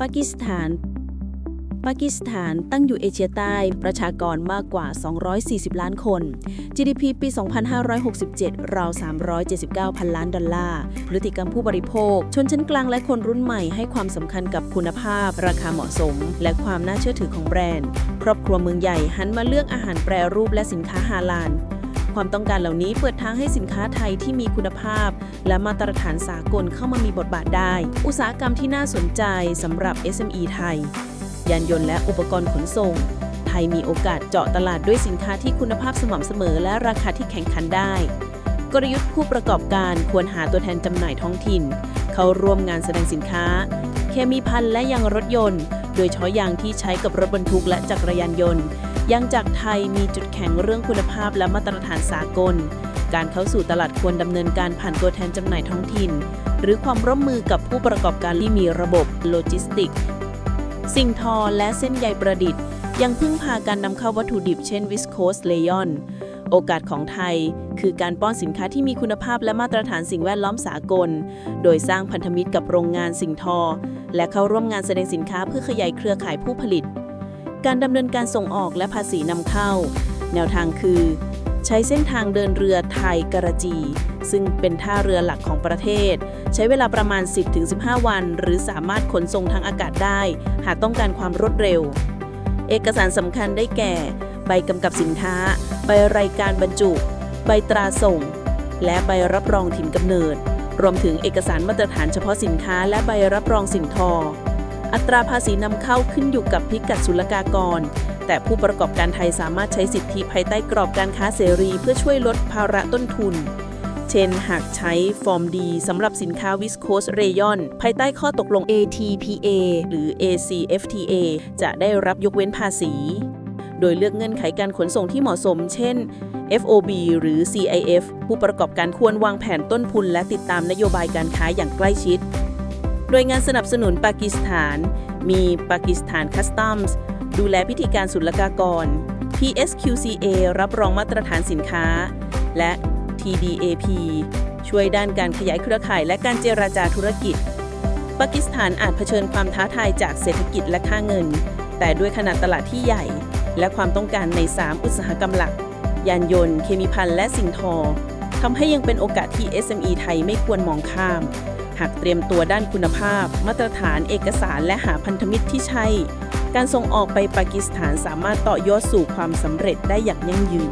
ปากีสถาน ปากีสถานตั้งอยู่เอเชียใต้ ประชากรมากกว่า 240 ล้านคน GDP ปี 2567 ราว 379 พันล้านดอลลาร์พฤติกรรมผู้บริโภค ชนชั้นกลางและคนรุ่นใหม่ให้ความสำคัญกับคุณภาพ ราคาเหมาะสม และความน่าเชื่อถือของแบรนด์ ครอบครัวเมืองใหญ่หันมาเลือกอาหารแปรรูปและสินค้าฮาลาล ความต้องการเหล่านี้เปิดทางให้สินค้าไทยที่มีคุณภาพ และมาตรฐานสากลเข้ามามีบทบาทได้ อุตสาหกรรมที่น่าสนใจสำหรับ SME ไทย ยานยนต์และอุปกรณ์ขนส่ง ไทยมีโอกาสเจาะตลาดด้วยสินค้าที่คุณภาพสม่ำเสมอ และราคาที่แข่งขันได้ กลยุทธ์ผู้ประกอบการควรหาตัวแทนจำหน่ายท้องถิ่น เข้าร่วมงานแสดงสินค้า เคมีภัณฑ์และยางรถยนต์ โดยเฉพาะยางที่ใช้กับรถบรรทุกและจักรยานยนต์ ยางจากไทยมีจุดแข็งเรื่องคุณภาพและมาตรฐานสากล การเข้าสู่ตลาดควรดำเนินการผ่านตัวแทนจำหน่ายท้องถิ่น หรือความร่วมมือกับผู้ประกอบการที่มีระบบโลจิสติก สิ่งทอและเส้นใยประดิษฐ์ ยังพึ่งพาการนำเข้าวัตถุดิบเช่นวิสโคสเลยอน โอกาสของไทย คือการป้อนสินค้าที่มีคุณภาพและมาตรฐานสิ่งแวดล้อมสากล โดยสร้างพันธมิตรกับโรงงานสิ่งทอ และเข้าร่วมงานแสดงสินค้าเพื่อขยายเครือข่ายผู้ผลิต การดำเนินการส่งออกและภาษีนำเข้า แนวทางคือ ใช้เส้นทางเดินเรือไทยกระจี ซึ่งเป็นท่าเรือหลักของประเทศ ใช้เวลาประมาณ 10-15 วัน หรือสามารถขนส่งทางอากาศได้ หากต้องการความรวดเร็ว เอกสารสำคัญได้แก่ ใบกำกับสินค้า ใบรายการบรรจุ ใบตราส่ง และใบรับรองถิ่นกำเนิด รวมถึงเอกสารมาตรฐานเฉพาะสินค้า และใบรับรองสิ่งทอ อัตราภาษีนำเข้าขึ้นอยู่กับพิกัดศุลกากร แต่ผู้ประกอบการไทยสามารถใช้สิทธิภายใต้กรอบการค้าเสรี เพื่อช่วยลดภาระต้นทุน เช่น หากใช้ฟอร์มดีสำหรับสินค้าวิสโคสเรยอน ภายใต้ข้อตกลง ATPA หรือ ACFTA จะได้รับยกเว้นภาษี โดยเลือกเงื่อนไขการขนส่งที่เหมาะสม เช่น FOB หรือ CIF ผู้ประกอบการควรวางแผนต้นทุน และติดตามนโยบายการค้าอย่างใกล้ชิด โดยงานสนับสนุนปากีสถาน มีปากีสถานคัสตัมส์ดูแลพิธีการศุลกากร PSQCA รับรองมาตรฐานสินค้า และ TDAP ช่วยด้านการขยายเครือข่ายและการเจราจาธุรกิจ ปากีสถานอาจเผชิญความท้าทายจากเศรษฐกิจและค่าเงิน แต่ด้วยขนาดตลาดที่ใหญ่ และความต้องการใน 3 อุตสาหกรรมหลัก ยานยนต์ เคมีภัณฑ์และสิ่งทอทำให้ยังเป็นโอกาสที่ SME ไทยไม่ควรมองข้าม หากเตรียมตัวด้านคุณภาพ มาตรฐานเอกสารและหาพันธมิตรที่ใช่ การส่งออกไปปากีสถานสามารถต่อยอดสู่ความสำเร็จได้อย่างยั่งยืน